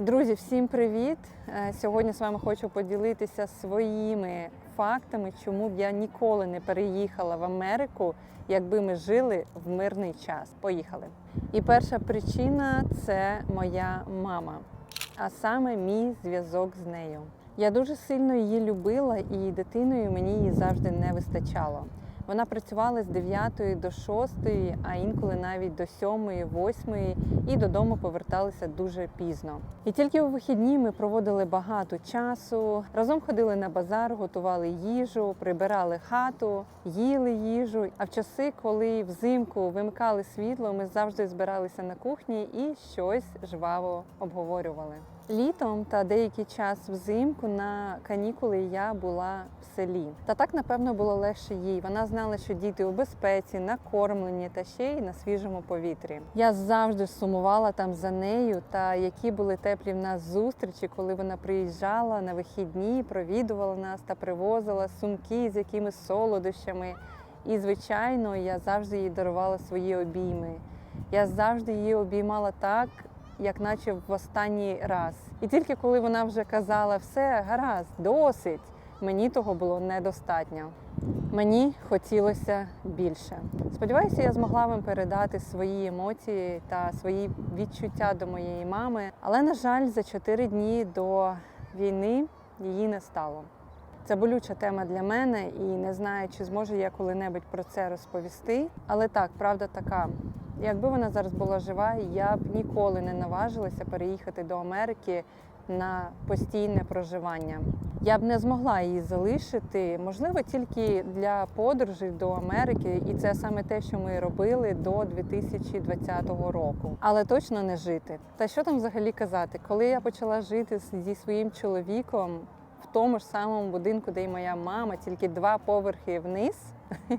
Друзі, всім привіт! Е, Сьогодні з вами хочу поділитися своїми фактами, чому б я ніколи не переїхала в Америку, якби ми жили в мирний час. Поїхали. І перша причина це моя мама, а саме мій зв'язок з нею. Я дуже сильно її любила, і дитиною мені її завжди не вистачало. Вона працювала з 9 до 6, а інколи навіть до 7, 8 і додому поверталися дуже пізно. І тільки у вихідні ми проводили багато часу. Разом ходили на базар, готували їжу, прибирали хату, їли їжу. А в часи, коли взимку вимикали світло, ми завжди збиралися на кухні і щось жваво обговорювали. Літом та деякий час взимку на канікули я була в селі. Та так, напевно, було легше їй. Вона знала, що діти у безпеці, накормлені та ще й на свіжому повітрі. Я завжди сумувала там за нею, та які були теплі в нас зустрічі, коли вона приїжджала на вихідні, провідувала нас та привозила сумки з якимись солодощами. І, звичайно, я завжди їй дарувала свої обійми. Я завжди її обіймала так, як наче в останній раз. І тільки коли вона вже казала все, гаразд, досить, мені того було недостатньо. Мені хотілося більше. Сподіваюся, я змогла вам передати свої емоції та свої відчуття до моєї мами. Але, на жаль, за чотири дні до війни її не стало. Це болюча тема для мене, і не знаю, чи зможу я коли-небудь про це розповісти. Але так, правда така. Якби вона зараз була жива, я б ніколи не наважилася переїхати до Америки на постійне проживання. Я б не змогла її залишити, можливо, тільки для подорожей до Америки, і це саме те, що ми робили до 2020 року, але точно не жити. Та що там взагалі казати? Коли я почала жити зі своїм чоловіком в тому ж самому будинку, де й моя мама, тільки два поверхи вниз.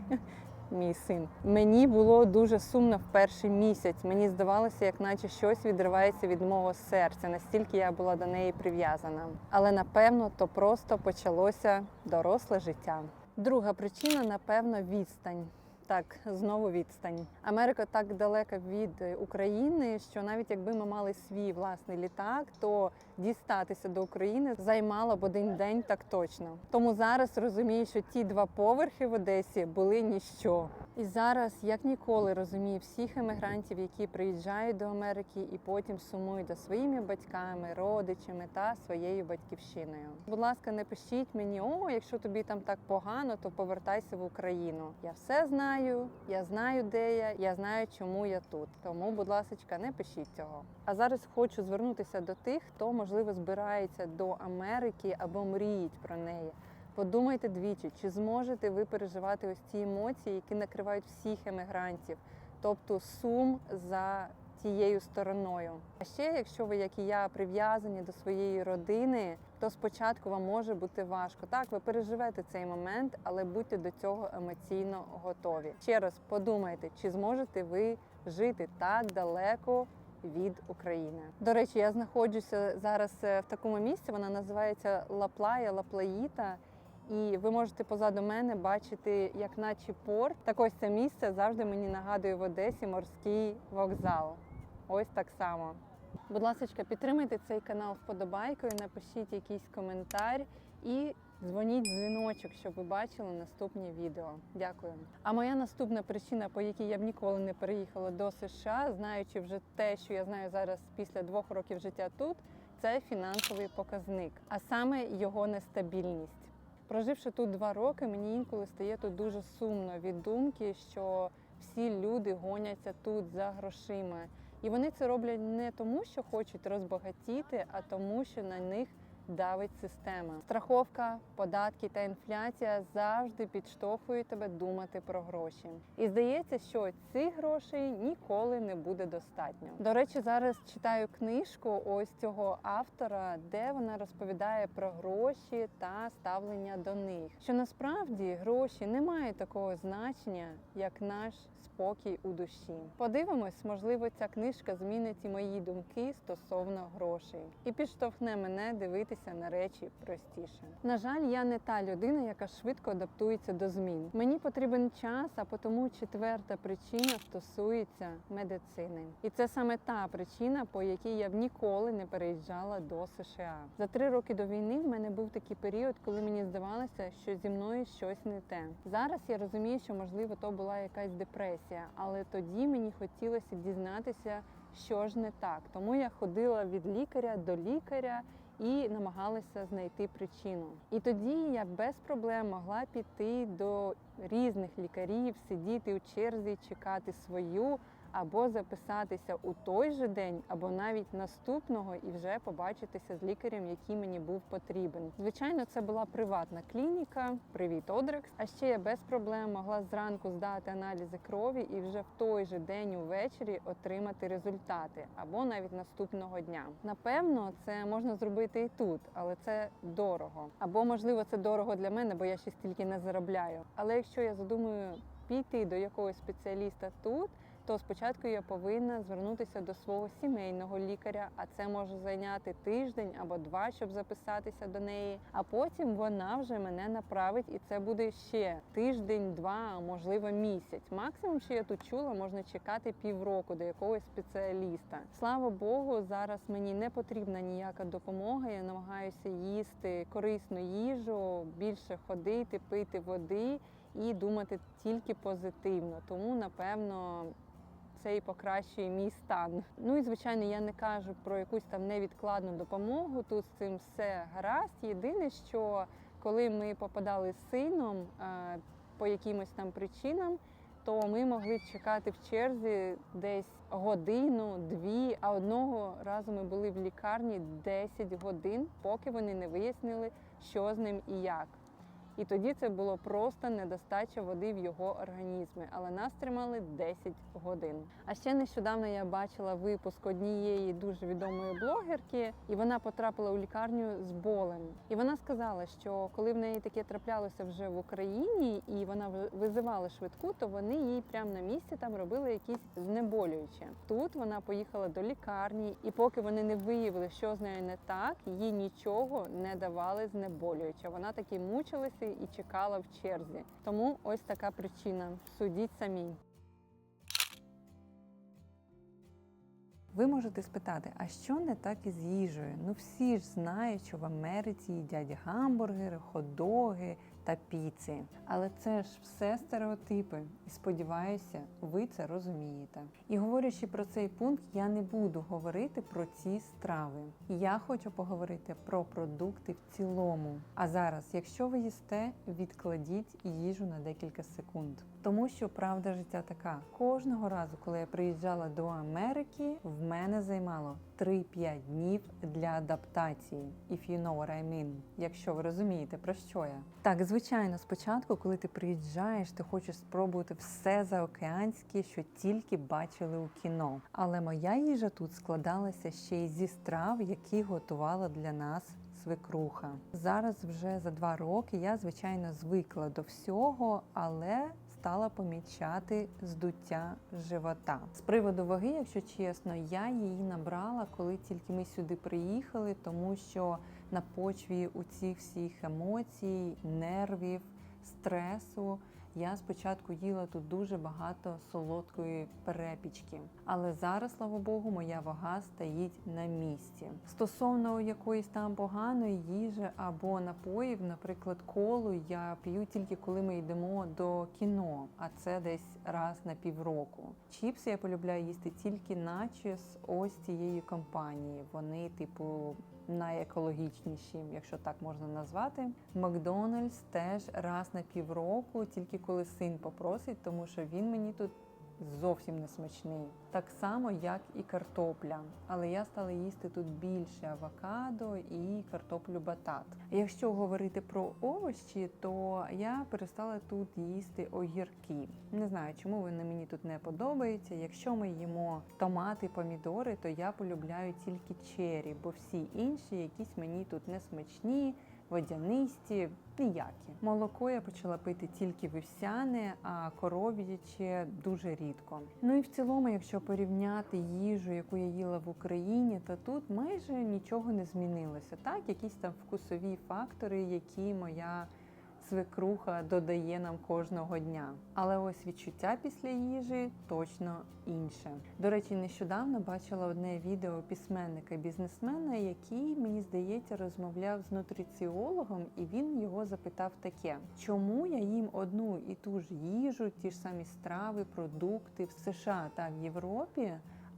Мій син. Мені було дуже сумно в перший місяць. Мені здавалося, як наче щось відривається від мого серця, настільки я була до неї прив'язана. Але напевно то просто почалося доросле життя. Друга причина, напевно, відстань. Так, знову відстань. Америка так далека від України, що навіть якби ми мали свій власний літак, то дістатися до України займало б один день так точно. Тому зараз розумію, що ті два поверхи в Одесі були ніщо. І зараз, як ніколи, розумію всіх емігрантів, які приїжджають до Америки і потім сумують за своїми батьками, родичами та своєю батьківщиною. Будь ласка, не пишіть мені, о, якщо тобі там так погано, то повертайся в Україну. Я все знаю, я знаю, де я, я знаю, чому я тут. Тому, будь ласка, не пишіть цього. А зараз хочу звернутися до тих, хто можливо збирається до Америки або мріють про неї. Подумайте двічі, чи зможете ви переживати ось ці емоції, які накривають всіх емігрантів, тобто сум за тією стороною. А ще, якщо ви, як і я, прив'язані до своєї родини, то спочатку вам може бути важко. Так, ви переживете цей момент, але будьте до цього емоційно готові. Ще раз подумайте, чи зможете ви жити так далеко від України. До речі, я знаходжуся зараз е, в такому місці. Вона називається Лаплая, Лаплаїта. І ви можете позаду мене бачити, як наче порт. Так ось це місце завжди мені нагадує в Одесі морський вокзал. Ось так само. Будь ласка, підтримайте цей канал вподобайкою, напишіть якийсь коментар і дзвоніть дзвіночок, щоб ви бачили наступні відео. Дякую. А моя наступна причина, по якій я б ніколи не переїхала до США, знаючи вже те, що я знаю зараз після двох років життя тут, це фінансовий показник, а саме його нестабільність. Проживши тут два роки, мені інколи стає тут дуже сумно від думки, що всі люди гоняться тут за грошима. І вони це роблять не тому, що хочуть розбагатіти, а тому, що на них давить система. Страховка, податки та інфляція завжди підштовхують тебе думати про гроші. І здається, що цих грошей ніколи не буде достатньо. До речі, зараз читаю книжку ось цього автора, де вона розповідає про гроші та ставлення до них. Що насправді гроші не мають такого значення, як наш спокій у душі. Подивимось, можливо, ця книжка змінить і мої думки стосовно грошей і підштовхне мене дивитися на речі простіше. На жаль, я не та людина, яка швидко адаптується до змін. Мені потрібен час, а тому четверта причина стосується медицини. І це саме та причина, по якій я б ніколи не переїжджала до США. За три роки до війни в мене був такий період, коли мені здавалося, що зі мною щось не те. Зараз я розумію, що можливо то була якась депресія, але тоді мені хотілося дізнатися, що ж не так. Тому я ходила від лікаря до лікаря. І намагалася знайти причину. І тоді я без проблем могла піти до різних лікарів, сидіти у черзі, чекати свою, або записатися у той же день, або навіть наступного, і вже побачитися з лікарем, який мені був потрібен. Звичайно, це була приватна клініка. Привіт, Одрекс. А ще я без проблем могла зранку здати аналізи крові і вже в той же день увечері отримати результати, або навіть наступного дня. Напевно, це можна зробити і тут, але це дорого. Або можливо це дорого для мене, бо я ще стільки не заробляю. Але якщо я задумую піти до якогось спеціаліста тут то спочатку я повинна звернутися до свого сімейного лікаря, а це може зайняти тиждень або два, щоб записатися до неї. А потім вона вже мене направить, і це буде ще тиждень, два, можливо місяць. Максимум, що я тут чула, можна чекати півроку до якогось спеціаліста. Слава Богу, зараз мені не потрібна ніяка допомога. Я намагаюся їсти корисну їжу, більше ходити, пити води. І думати тільки позитивно, тому напевно це і покращує мій стан. Ну і звичайно, я не кажу про якусь там невідкладну допомогу. Тут з цим все гаразд. Єдине, що коли ми попадали з сином е, по якимось там причинам. То ми могли чекати в черзі десь годину, дві. А одного разу ми були в лікарні 10 годин, поки вони не вияснили, що з ним і як. І тоді це було просто недостача води в його організмі, але нас тримали 10 годин. А ще нещодавно я бачила випуск однієї дуже відомої блогерки, і вона потрапила у лікарню з болем. І вона сказала, що коли в неї таке траплялося вже в Україні, і вона визивала швидку, то вони їй прямо на місці там робили якісь знеболюючі. Тут вона поїхала до лікарні, і поки вони не виявили, що з нею не так, їй нічого не давали знеболююче. Вона таки мучилася і чекала в черзі. Тому ось така причина. Судіть самі. Ви можете спитати, а що не так із їжею? Ну всі ж знають, що в Америці їдять гамбургери, хот-доги та піци. Але це ж все стереотипи. І сподіваюся, ви це розумієте. І говорячи про цей пункт, я не буду говорити про ці страви. Я хочу поговорити про продукти в цілому. А зараз, якщо ви їсте, відкладіть їжу на декілька секунд. Тому що правда життя така: кожного разу, коли я приїжджала до Америки, в мене займало 3-5 днів для адаптації. If you know what I mean. Якщо ви розумієте, про що я. Так, звичайно, спочатку, коли ти приїжджаєш, ти хочеш спробувати все заокеанське, що тільки бачили у кіно. Але моя їжа тут складалася ще й зі страв, які готувала для нас свекруха. Зараз вже за два роки я, звичайно, звикла до всього, але стала помічати здуття живота. З приводу ваги, якщо чесно, я її набрала, коли тільки ми сюди приїхали, тому що на почві у цих всіх емоцій, нервів, стресу. Я спочатку їла тут дуже багато солодкої перепічки, але зараз, слава Богу, моя вага стоїть на місці. Стосовно якоїсь там поганої їжі або напоїв, наприклад, колу я п'ю тільки коли ми йдемо до кіно, а це десь раз на півроку. Чіпси я полюбляю їсти тільки наче з ось цієї компанії. Вони, типу, найекологічніші, якщо так можна назвати. Макдональдс теж раз на півроку, тільки коли син попросить, тому що він мені тут зовсім не смачний. Так само, як і картопля. Але я стала їсти тут більше авокадо і картоплю батат. Якщо говорити про овочі, то я перестала тут їсти огірки. Не знаю, чому вони мені тут не подобаються. Якщо ми їмо томати, помідори, то я полюбляю тільки чері, бо всі інші якісь мені тут не смачні водянисті, ніякі. Молоко я почала пити тільки вівсяне, а коров'яче дуже рідко. Ну і в цілому, якщо порівняти їжу, яку я їла в Україні, то тут майже нічого не змінилося. Так, якісь там вкусові фактори, які моя свекруха додає нам кожного дня. Але ось відчуття після їжі точно інше. До речі, нещодавно бачила одне відео письменника бізнесмена, який, мені здається, розмовляв з нутриціологом, і він його запитав таке: чому я їм одну і ту ж їжу, ті ж самі страви, продукти в США та в Європі?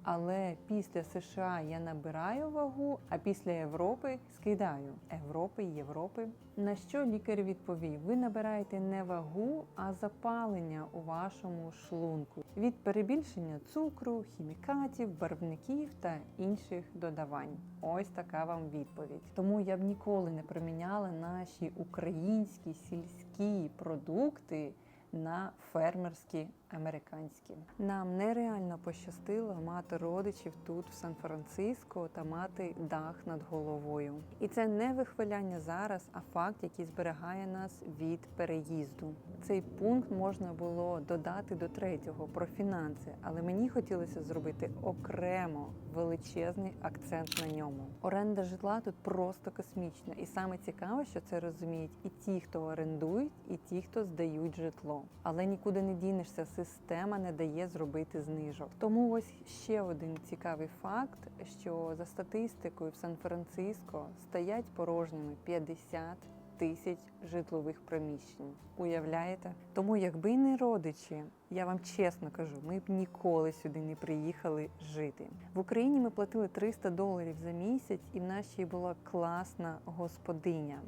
Але після США я набираю вагу, а після Європи скидаю Європи, Європи. На що лікар відповів: ви набираєте не вагу, а запалення у вашому шлунку від перебільшення цукру, хімікатів, барвників та інших додавань. Ось така вам відповідь. Тому я б ніколи не проміняла наші українські сільські продукти на фермерські американські. Нам нереально пощастило мати родичів тут, в Сан-Франциско, та мати дах над головою. І це не вихваляння зараз, а факт, який зберігає нас від переїзду. Цей пункт можна було додати до третього про фінанси, але мені хотілося зробити окремо величезний акцент на ньому. Оренда житла тут просто космічна, і саме цікаве, що це розуміють і ті, хто орендують, і ті, хто здають житло. Але нікуди не дінешся, система не дає зробити знижок. Тому ось ще один цікавий факт: що за статистикою в Сан-Франциско стоять порожніми 50 тисяч житлових приміщень. Уявляєте? Тому, якби не родичі, я вам чесно кажу, ми б ніколи сюди не приїхали жити. В Україні ми платили 300 доларів за місяць, і в нас ще й була класна господиня.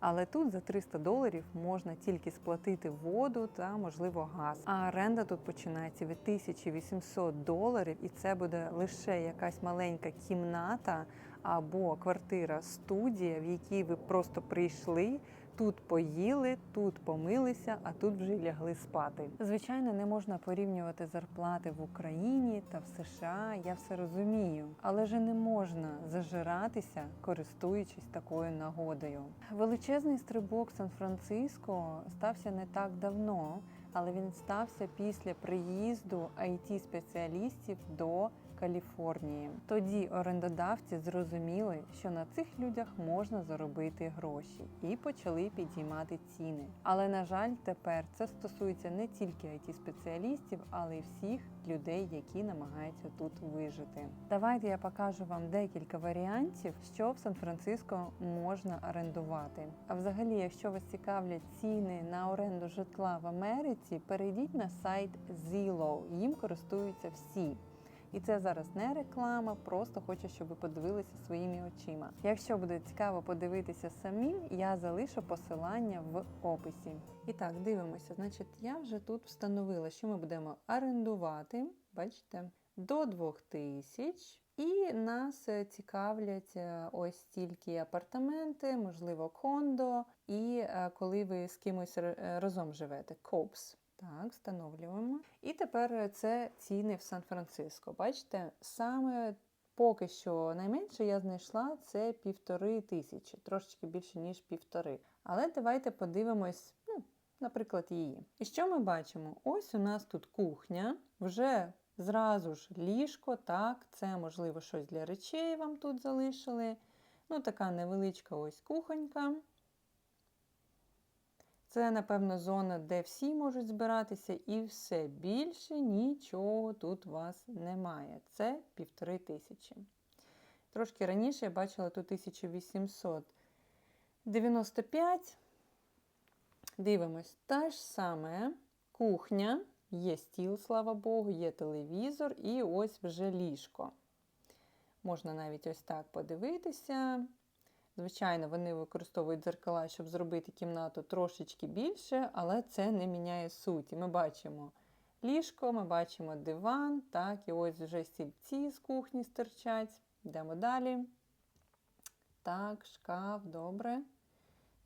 Але тут за 300 доларів можна тільки сплатити воду та, можливо, газ. А оренда тут починається від 1800 доларів, і це буде лише якась маленька кімната або квартира студія, в якій ви просто прийшли. Тут поїли, тут помилися, а тут вже лягли спати. Звичайно, не можна порівнювати зарплати в Україні та в США. Я все розумію, але же не можна зажиратися, користуючись такою нагодою. Величезний стрибок Сан-Франциско стався не так давно, але він стався після приїзду it спеціалістів до Каліфорнії. Тоді орендодавці зрозуміли, що на цих людях можна заробити гроші, і почали підіймати ціни. Але на жаль, тепер це стосується не тільки it спеціалістів, але й всіх людей, які намагаються тут вижити. Давайте я покажу вам декілька варіантів, що в Сан-Франциско можна орендувати. А взагалі, якщо вас цікавлять ціни на оренду житла в Америці, перейдіть на сайт Zillow. Їм користуються всі. І це зараз не реклама, просто хочу, щоб ви подивилися своїми очима. Якщо буде цікаво подивитися самим, я залишу посилання в описі. І так, дивимося. Значить, я вже тут встановила, що ми будемо орендувати. Бачите, до 2000. І нас е, цікавлять е, ось тільки апартаменти, можливо, кондо, і е, коли ви з кимось разом живете, копс. Так, встановлюємо. І тепер це ціни в Сан-Франциско. Бачите, саме поки що найменше я знайшла це півтори тисячі, трошечки більше, ніж півтори. Але давайте подивимось, ну, наприклад, її. І що ми бачимо? Ось у нас тут кухня, вже зразу ж ліжко, так, це, можливо, щось для речей вам тут залишили. Ну, така невеличка ось кухонька. Це, напевно, зона, де всі можуть збиратися, і все більше нічого тут у вас немає. Це півтори тисячі. Трошки раніше я бачила тут 1895. Дивимось, та ж саме кухня, є стіл, слава Богу, є телевізор, і ось вже ліжко. Можна навіть ось так подивитися. Звичайно, вони використовують дзеркала, щоб зробити кімнату трошечки більше, але це не міняє суті. Ми бачимо ліжко, ми бачимо диван, так, і ось вже стільці з кухні стирчать. Йдемо далі. Так, шкаф, добре.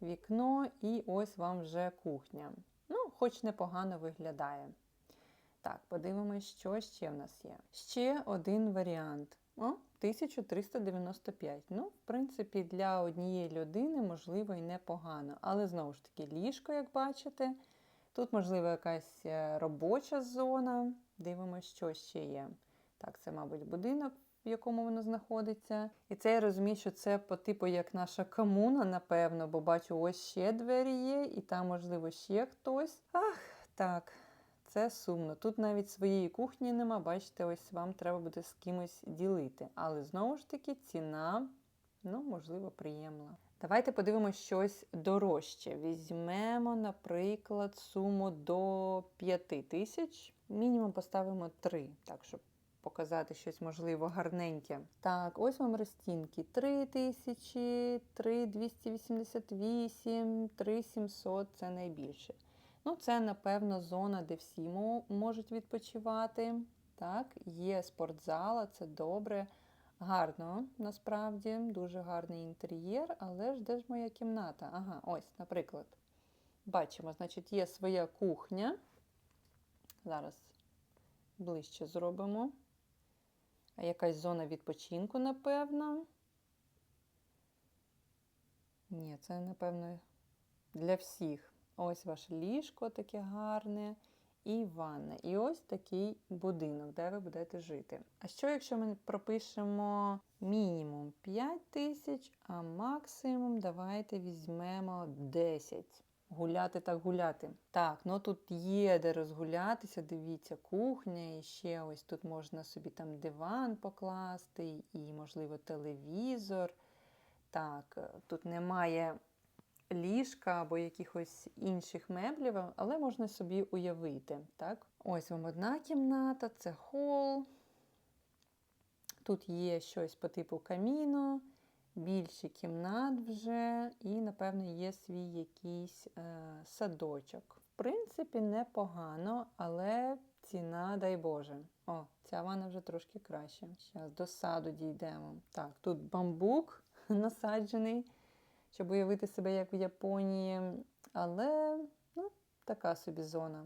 Вікно, і ось вам вже кухня. Ну, хоч непогано виглядає. Так, подивимось, що ще в нас є. Ще один варіант. О, 1395. Ну, в принципі, для однієї людини, можливо, і непогано. Але знову ж таки, ліжко, як бачите. Тут, можливо, якась е, робоча зона. Дивимося, що ще є. Так, це, мабуть, будинок, в якому воно знаходиться. І це я розумію, що це по типу як наша комуна, напевно, бо бачу, ось ще двері є, і там, можливо, ще хтось. Ах, так. Це сумно. Тут навіть своєї кухні нема. Бачите, ось вам треба буде з кимось ділити. Але знову ж таки ціна, ну, можливо, приємна. Давайте подивимося щось дорожче. Візьмемо, наприклад, суму до 5 тисяч. Мінімум поставимо 3, так, щоб показати щось, можливо, гарненьке. Так, ось вам розцінки. 3 тисячі, 3 288, 3 700 – це найбільше. Ну, це, напевно, зона, де всі можуть відпочивати. Так, є спортзала, це добре. Гарно, насправді, дуже гарний інтер'єр, але ж де ж моя кімната? Ага, ось, наприклад. Бачимо, значить, є своя кухня. Зараз ближче зробимо. Якась зона відпочинку, напевно. Ні, це, напевно, для всіх. Ось ваше ліжко таке гарне і ванна. І ось такий будинок, де ви будете жити. А що, якщо ми пропишемо мінімум 5 тисяч, а максимум давайте візьмемо 10. Гуляти так гуляти. Так, ну тут є де розгулятися, дивіться, кухня, і ще ось тут можна собі там диван покласти, і, можливо, телевізор. Так, тут немає ліжка або якихось інших меблів, але можна собі уявити. Так? Ось вам одна кімната, це хол. Тут є щось по типу каміно, більше кімнат вже, і, напевно, є свій якийсь е, садочок. В принципі, непогано, але ціна, дай Боже. О, ця ванна вже трошки краще. Зараз до саду дійдемо. Так, тут бамбук насаджений щоб уявити себе як в Японії. Але ну, така собі зона.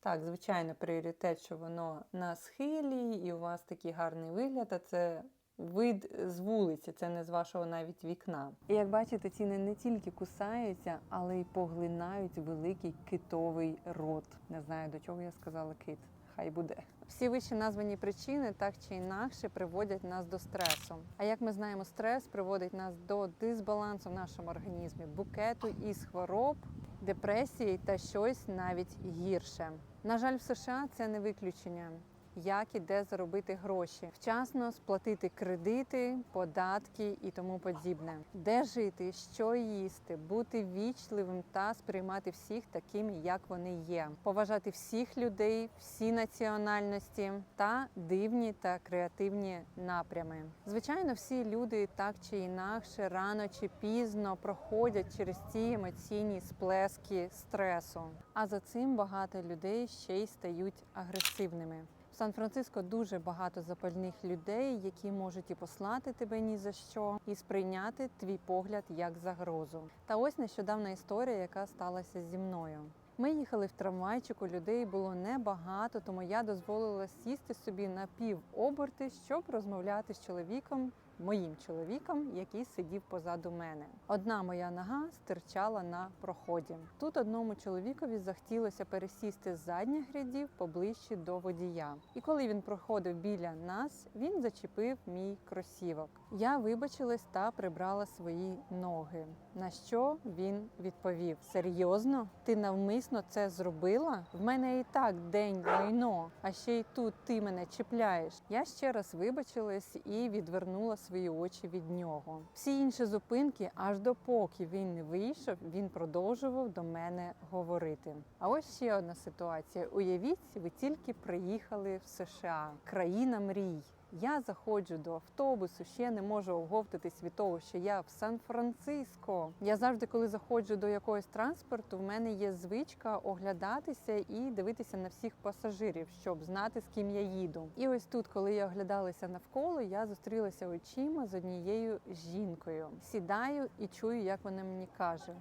Так, звичайно, пріоритет, що воно на схилі, і у вас такий гарний вигляд, а це вид з вулиці, це не з вашого навіть вікна. І як бачите, ціни не тільки кусаються, але й поглинають великий китовий рот. Не знаю, до чого я сказала кит. Хай буде. Всі вище названі причини так чи інакше приводять нас до стресу. А як ми знаємо, стрес приводить нас до дисбалансу в нашому організмі, букету із хвороб, депресії та щось навіть гірше. На жаль, в США це не виключення. Як і де заробити гроші, вчасно сплатити кредити, податки і тому подібне, де жити, що їсти, бути вічливим та сприймати всіх такими, як вони є, поважати всіх людей, всі національності та дивні та креативні напрями. Звичайно, всі люди так чи інакше, рано чи пізно проходять через ці емоційні сплески стресу. А за цим багато людей ще й стають агресивними. Сан-Франциско дуже багато запальних людей, які можуть і послати тебе ні за що, і сприйняти твій погляд як загрозу. Та ось нещодавна історія, яка сталася зі мною. Ми їхали в трамвайчику, людей було небагато, тому я дозволила сісти собі на пів оберти, щоб розмовляти з чоловіком, моїм чоловіком, який сидів позаду мене. Одна моя нога стирчала на проході. Тут одному чоловікові захотілося пересісти з задніх рядів поближче до водія. І коли він проходив біля нас, він зачепив мій кросівок. Я вибачилась та прибрала свої ноги. На що він відповів: Серйозно? Ти навмисно це зробила? В мене і так день лайно, а ще й тут ти мене чіпляєш. Я ще раз вибачилась і відвернула свої очі від нього. Всі інші зупинки, аж допоки він не вийшов, він продовжував до мене говорити. А ось ще одна ситуація. Уявіть, ви тільки приїхали в США, країна мрій. Я заходжу до автобусу, ще не можу оговтатись від того, що я в Сан-Франциско. Я завжди, коли заходжу до якогось транспорту, в мене є звичка оглядатися і дивитися на всіх пасажирів, щоб знати, з ким я їду. І ось тут, коли я оглядалася навколо, я зустрілася очима з однією жінкою. Сідаю і чую, як вона мені каже: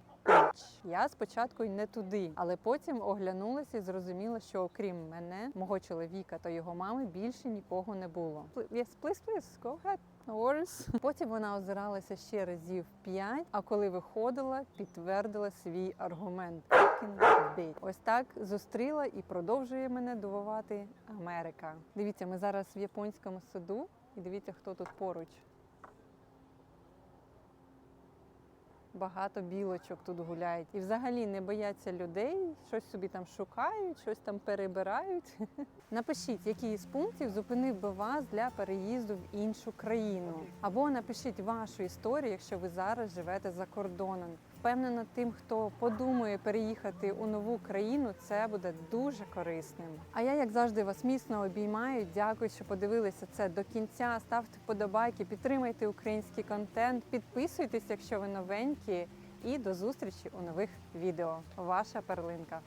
Я спочатку й не туди, але потім оглянулася і зрозуміла, що окрім мене, мого чоловіка та його мами більше нікого не було. Yes, please, please, go ahead. No worries. Потім вона озиралася ще разів п'ять, а коли виходила, підтвердила свій аргумент. Ось так зустріла і продовжує мене дивувати Америка. Дивіться, ми зараз в японському саду, і дивіться, хто тут поруч. Багато білочок тут гуляють і взагалі не бояться людей, щось собі там шукають, щось там перебирають. Напишіть, який із пунктів зупинив би вас для переїзду в іншу країну. Або напишіть вашу історію, якщо ви зараз живете за кордоном. Впевнена, тим, хто подумає переїхати у нову країну, це буде дуже корисним. А я, як завжди, вас міцно обіймаю. Дякую, що подивилися це до кінця. Ставте вподобайки, підтримайте український контент, підписуйтесь, якщо ви новенькі. І до зустрічі у нових відео. Ваша перлинка.